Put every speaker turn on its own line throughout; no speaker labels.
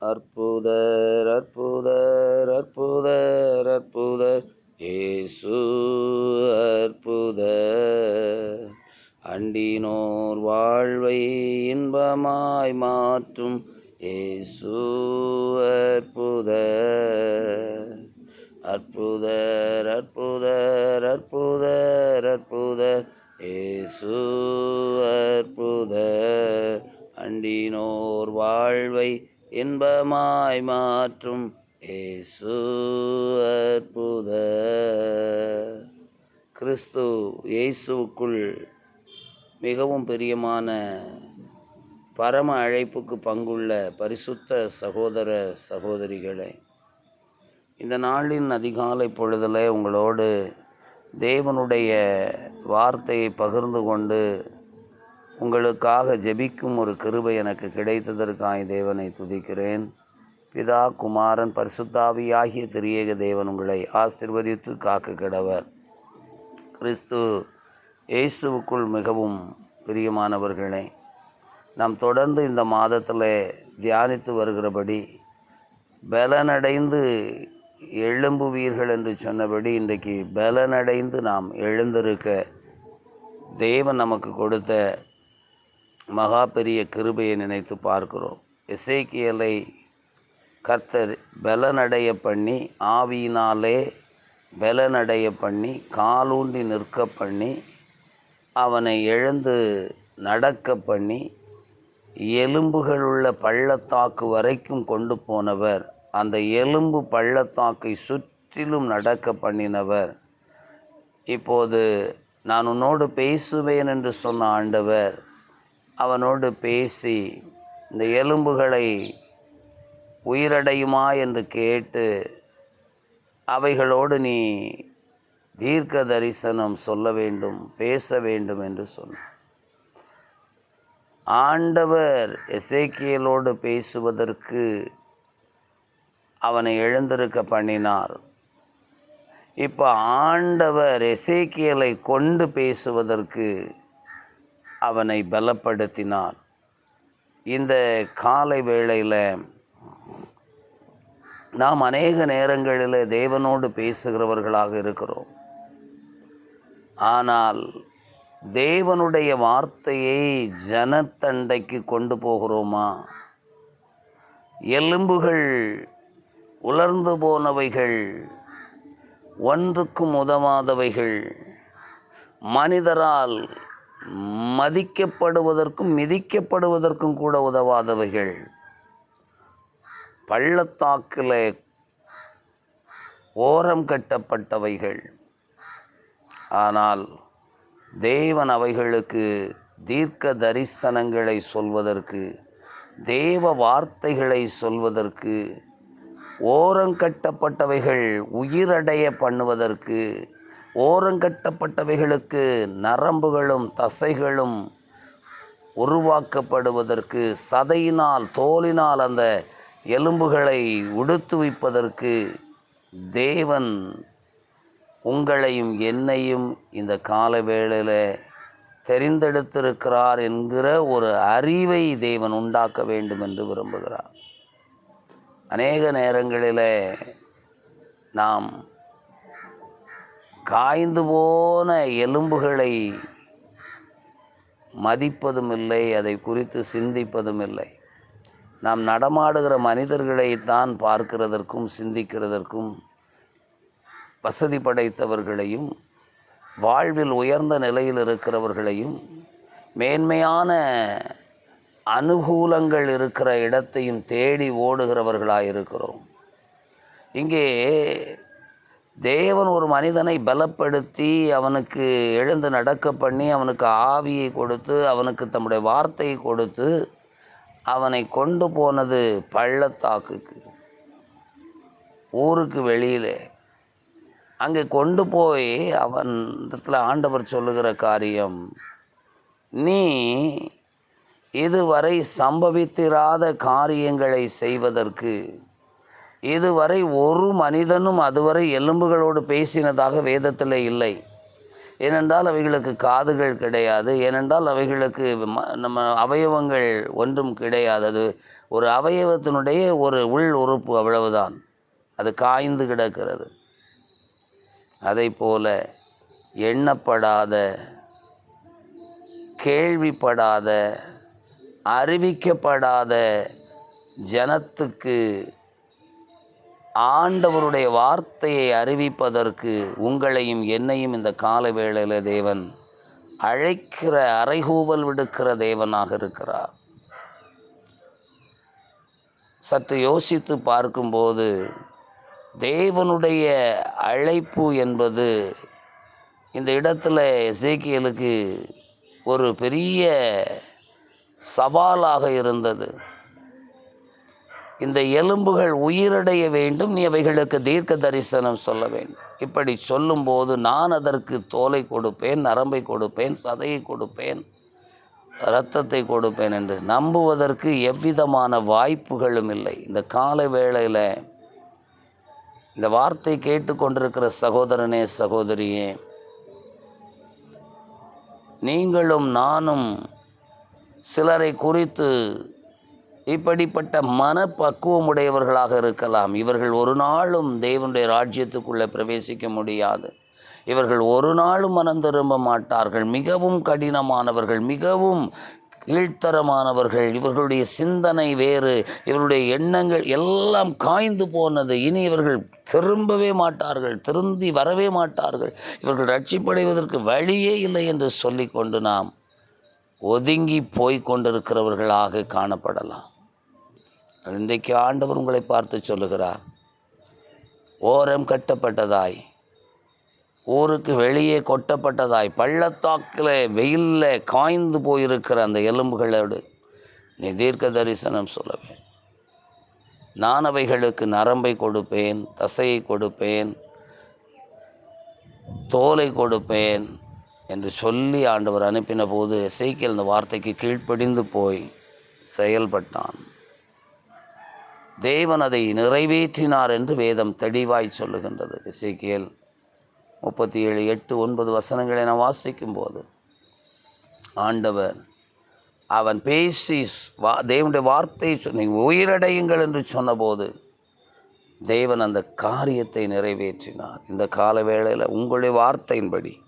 அற்புதர் அற்புதர் அற்புதர் அற்புதர். ஏசு அற்புத அண்டினோர் வாழ்வை இன்பமாய் மாற்றும் ஏசு அற்புத அற்புதர் அற்புதர் அற்புதர் அற்புதர். ஏசு அற்புத அண்டினோர் வாழ்வை இன்பமாய் மாற்றும் ஏசு அற்புத கிறிஸ்து இயேசுவுக்குள் மிகவும் பிரியமான பரம அழைப்புக்கு பங்குள்ள பரிசுத்த சகோதர சகோதரிகளே இந்த நாளின் அதிகாலை பொழுதில் உங்களோடு தேவனுடைய வார்த்தையை பகிர்ந்து கொண்டு உங்களுக்காக ஜெபிக்கும் ஒரு கிருபை எனக்கு கிடைத்ததற்காய் தேவனை துதிக்கிறேன். பிதா குமாரன் பரிசுத்தாவி ஆகிய திரியேக தேவன் உங்களை ஆசிர்வதித்து காக்க கிடவர் கிறிஸ்து இயேசுவுக்குள் மிகவும் பிரியமானவர்களே நாம் தொடர்ந்து இந்த மாதத்தில் தியானித்து வருகிறபடி பலனடைந்து எழும்புவீர்கள் என்று சொன்னபடி இன்றைக்கு பலனடைந்து நாம் எழுந்திருக்க தேவன் நமக்கு கொடுத்த மகா பெரிய கிருபையை நினைத்து பார்க்கிறோம். இசைக்கியலை கர்த்தர் பலனடைய பண்ணி ஆவியினாலே பலனடைய பண்ணி காலூண்டி நிற்க பண்ணி அவனை எழுந்து நடக்க பண்ணி எலும்புகளுள்ள பள்ளத்தாக்கு வரைக்கும் கொண்டு போனவர் அந்த எலும்பு பள்ளத்தாக்கை சுற்றிலும் நடக்க பண்ணினவர். இப்போது நான் உன்னோடு பேசுவேன் என்று சொன்ன ஆண்டவர் அவனோடு பேசி இந்த எலும்புகளை உயிரடையுமா என்று கேட்டு அவைகளோடு நீ தீர்க்க தரிசனம் சொல்ல வேண்டும் பேச வேண்டும் என்று சொன்னார் ஆண்டவர் எசேக்கியலோடு பேசுவதற்கு அவனை எழுந்திருக்க பண்ணினார். இப்போ ஆண்டவர் எசேக்கியலை கொண்டு பேசுவதற்கு அவனை பலப்படுத்தினார் இந்த காலை வேளையில் நாம் அநேக நேரங்களில் தேவனோடு பேசுகிறவர்களாக இருக்கிறோம். ஆனால் தேவனுடைய வார்த்தையை ஜனத்தண்டைக்கு கொண்டு போகிறோமா? எலும்புகள் உலர்ந்து போனவைகள் ஒன்றுக்கும் உதவாதவைகள் மனிதரால் மதிக்கப்படுவதற்கும் மிதிக்கப்படுவதற்கும் கூட உதவாதவைகள். பள்ளத்தாக்கில் ஓரம் கட்டப்பட்டவைகள். ஆனால் தேவன் அவைகளுக்கு தீர்க்க தரிசனங்களை சொல்வதற்கு தேவ வார்த்தைகளை சொல்வதற்கு ஓரங்கட்டப்பட்டவைகள் உயிரடைய பண்ணுவதற்கு ஓரங்கட்டப்பட்டவைகளுக்கு நரம்புகளும் தசைகளும் உருவாக்கப்படுவதற்கு சதையினால் தோலினால் அந்த எலும்புகளை உடுத்துவிப்பதற்கு தேவன் உங்களையும் என்னையும் இந்த கால வேளையில் தெரிந்தெடுத்திருக்கிறார் என்கிற ஒரு அறிவை தேவன் உண்டாக்க வேண்டும் என்று விரும்புகிறார். அநேக நேரங்களில் நாம் காய்ந்து போன எலும்புகளை மதிப்பதும் இல்லை அதை குறித்து சிந்திப்பதும் இல்லை நாம் நடமாடுகிற மனிதர்களை தான் பார்க்கிறதற்கும் சிந்திக்கிறதற்கும் வசதி படைத்தவர்களையும் வாழ்வில் உயர்ந்த நிலையில் இருக்கிறவர்களையும் மேன்மையான அனுகூலங்கள் இருக்கிற இடத்தையும் தேடி ஓடுகிறவர்களாக இருக்கிறோம் இங்கே தேவன் ஒரு மனிதனை பலப்படுத்தி அவனுக்கு எழுந்து நடக்க பண்ணி அவனுக்கு ஆவியை கொடுத்து அவனுக்கு தம்முடைய வார்த்தையை கொடுத்து அவனை கொண்டு போனது பள்ளத்தாக்குக்கு. ஊருக்கு வெளியில். அங்கே கொண்டு போய் அவன் இடத்துல ஆண்டவர் சொல்லுகிற காரியம் நீ இதுவரை சம்பவித்திராத காரியங்களை செய்வதற்கு இதுவரை ஒரு மனிதனும் அதுவரை எலும்புகளோடு பேசினதாக வேதத்தில் இல்லை. ஏனென்றால் அவைகளுக்கு காதுகள் கிடையாது. ஏனென்றால் அவைகளுக்கு ம- நம்ம அவயவங்கள் ஒன்றும் கிடையாது. அது ஒரு அவயவத்தினுடைய ஒரு உள் உறுப்பு அவ்வளவுதான். அது காய்ந்து கிடக்கிறது. அதை போல எண்ணப்படாத கேள்விப்படாத அறிவிக்கப்படாத ஜனத்துக்கு ஆண்டவருடைய வார்த்தையை அறிவிப்பதற்கு உங்களையும் என்னையும் இந்த கால வேளையில் தேவன் அழைக்கிற அறைகூவல் விடுக்கிற தேவனாக இருக்கிறார். சற்று யோசித்து பார்க்கும்போது தேவனுடைய அழைப்பு என்பது இந்த இடத்துல எசேக்கியலுக்கு ஒரு பெரிய சவாலாக இருந்தது. இந்த எலும்புகள் உயிரடைய வேண்டும். நீ அவைகளுக்கு தீர்க்க தரிசனம் சொல்ல வேண்டும். இப்படி சொல்லும்போது நான் அதற்கு தோலை கொடுப்பேன் நரம்பை கொடுப்பேன் சதையை கொடுப்பேன் இரத்தத்தை கொடுப்பேன் என்று நம்புவதற்கு எவ்விதமான வாய்ப்புகளும் இல்லை. இந்த கால வேளையில் இந்த வார்த்தை கேட்டுக்கொண்டிருக்கிற சகோதரனே சகோதரியே நீங்களும் நானும் சிலரை குறித்து இப்படிப்பட்ட மனப்பக்குவமுடையவர்களாக இருக்கலாம். இவர்கள் ஒரு நாளும் தேவனுடைய ராஜ்யத்துக்குள்ளே பிரவேசிக்க முடியாது. இவர்கள் ஒரு நாளும் மனம் திரும்ப மாட்டார்கள். மிகவும் கடினமானவர்கள் மிகவும் கீழ்த்தரமானவர்கள் இவர்களுடைய சிந்தனை வேறு இவருடைய எண்ணங்கள் எல்லாம் காய்ந்து போனது. இனி இவர்கள் திரும்பவே மாட்டார்கள் திருந்தி வரவே மாட்டார்கள். இவர்கள் ரட்சிப்படைவதற்கு வழியே இல்லை என்று சொல்லிக்கொண்டு நாம் ஒதுங்கி போய் கொண்டிருக்கிறவர்களாக காணப்படலாம். இன்றைக்கு ஆண்டவர் உங்களை பார்த்து சொல்லுகிறார் ஓரம் கட்டப்பட்டதாய் ஊருக்கு வெளியே கொட்டப்பட்டதாய் பள்ளத்தாக்கில் வெயிலில் காய்ந்து போயிருக்கிற அந்த எலும்புகளோடு நீ தீர்க்க தரிசனம் சொல்லவேன் நான் அவைகளுக்கு நரம்பை கொடுப்பேன் தசையை கொடுப்பேன் தோலை கொடுப்பேன் என்று சொல்லி ஆண்டவர் அனுப்பின போது எசேக்கியேல் இந்த வார்த்தைக்கு கீழ்ப்படிந்து போய் செயல்பட்டான். தேவன் அதை நிறைவேற்றினார் என்று வேதம் தெளிவாய் சொல்லுகின்றது. இசைக்கியல் முப்பத்தி ஏழு எட்டு ஒன்பது வசனங்களை நான் வாசிக்கும் போது ஆண்டவர் அவன் பேசி வா தேவனுடைய வார்த்தை சொன்ன உயிரடையுங்கள் என்று சொன்னபோது தேவன் அந்த காரியத்தை நிறைவேற்றினார். இந்த கால வேளையில் உங்களுடைய வார்த்தையின்படி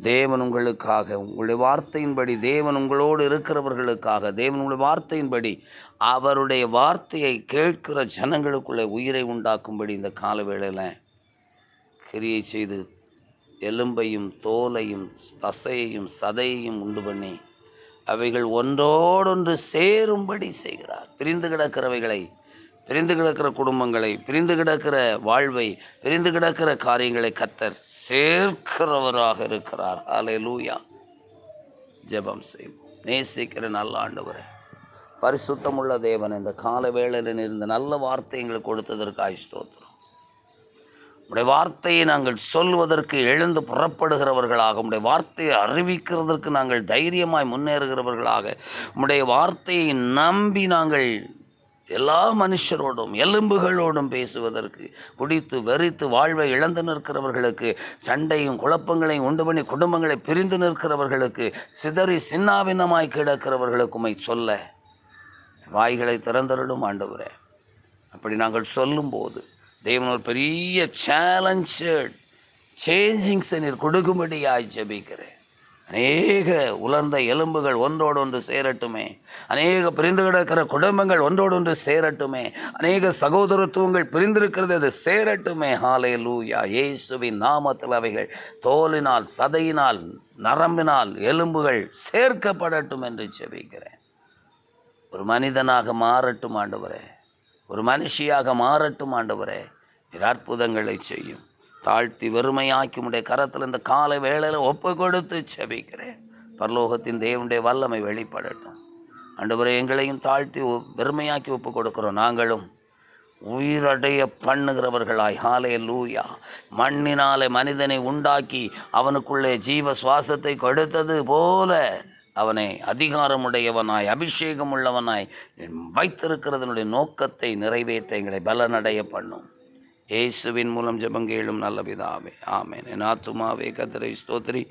தேவன் உங்களுக்காக உங்களுடைய வார்த்தையின்படி தேவன் உங்களோடு இருக்கிறவர்களுக்காக தேவன் உங்களுடைய வார்த்தையின்படி அவருடைய வார்த்தையை கேட்கிற ஜனங்களுக்குள்ளே உயிரை உண்டாக்கும்படி இந்த கால வேளையில் கிரியை செய்து எலும்பையும் தோலையும் தசையையும் சதையையும் உண்டு பண்ணி அவைகள் ஒன்றோடொன்று சேரும்படி செய்கிறார். பிரிந்து கிடக்கிறவைகளை பிரிந்து கிடக்கிற குடும்பங்களை பிரிந்து கிடக்கிற வாழ்வை பிரிந்து கிடக்கிற காரியங்களை கத்தர் சேர்க்கிறவராக இருக்கிறார். அலை லூயா ஜெபம் செய்வோம். நேசிக்கிற நல்ல ஆண்டவரை பரிசுத்தமுள்ள தேவன் இந்த கால வேளையில் இருந்த நல்ல வார்த்தை எங்களுக்கு கொடுத்ததற்காக ஸ்தோத்திரம். உடைய வார்த்தையை நாங்கள் சொல்வதற்கு எழுந்து புறப்படுகிறவர்களாக உடைய வார்த்தையை அறிவிக்கிறதற்கு நாங்கள் தைரியமாய் முன்னேறுகிறவர்களாக உடைய வார்த்தையை நம்பி நாங்கள் எல்லா மனுஷரோடும் எலும்புகளோடும் பேசுவதற்கு குடித்து வெறித்து வாழ்வை இழந்து நிற்கிறவர்களுக்கு சண்டையும் குழப்பங்களையும் உண்டு பண்ணி குடும்பங்களை பிரிந்து நிற்கிறவர்களுக்கு சிதறி சின்னாபின்னமாய் கிடக்கிறவர்களுக்கு சொல்ல வாய்களை திறந்தருடும் ஆண்டவரே. அப்படி நாங்கள் சொல்லும்போது தேவன் ஒரு பெரிய சேலஞ்சட் சேஞ்சிங்ஸை நீர் கொடுக்கும்படியாய் ஜபிக்கிறேன். அநேக உலர்ந்த எலும்புகள் ஒன்றோடொன்று சேரட்டுமே. அநேக பிரிந்து கிடக்கிற குடும்பங்கள் ஒன்றோடொன்று சேரட்டுமே. அநேக சகோதரத்துவங்கள் பிரிந்திருக்கிறது அது சேரட்டுமே. ஹாலே லூயா இயேசுவின் நாமத்தில் அவைகள் தோலினால் சதையினால் நரம்பினால் எலும்புகள் சேர்க்கப்படட்டும் என்று செபிக்கிறேன் ஒரு மனிதனாக மாறட்டும் ஆண்டவரே. ஒரு மனுஷியாக மாறட்டும் ஆண்டவரே. அற்புதங்களை செய்யும். தாழ்த்தி வெறுமையாக்கி உடைய கரத்தில் இந்த காலை வேளையில் ஒப்பு கொடுத்து செபிக்கிறேன். பரலோகத்தின் தேவனுடைய வல்லமை வெளிப்படட்டும். ஆண்டவரே எங்களையும் தாழ்த்தி வெறுமையாக்கி ஒப்பு கொடுக்கிறோம். நாங்களும் உயிரடைய பண்ணுகிறவர்களாய். ஹாலே லூயா மண்ணினாலே மனிதனை உண்டாக்கி அவனுக்குள்ளே ஜீவ சுவாசத்தை கொடுத்தது போல அவனை அதிகாரமுடையவனாய் அபிஷேகம் உள்ளவனாய் வைத்திருக்கிறதனுடைய நோக்கத்தை நிறைவேற்ற எங்களை பலனடைய பண்ணும். இயேசுவின் மூலம் ஜெபங்கேளும் நல்ல பிதாவே. ஆமேன். என் ஆத்துமாவே கத்திரை ஸ்தோத்திரி.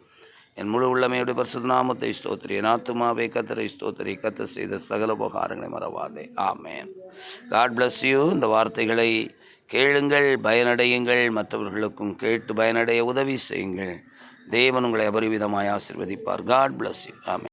என் முழு உள்ளமையுடைய பரிசுத்த நாமத்தை ஸ்தோத்திரி. என் ஆத்துமாவே கத்திரை ஸ்தோத்திரி. கத்த செய்த சகல உபகாரங்களை மறவாதே. ஆமேன். காட் பிளஸ் யூ இந்த வார்த்தைகளை கேளுங்கள் பயனடையுங்கள் மற்றவர்களுக்கும் கேட்டு பயனடைய உதவி செய்யுங்கள். தேவன் உங்களை அபரிவிதமாய் ஆசிர்வதிப்பார். காட் பிளஸ் யூ ஆமே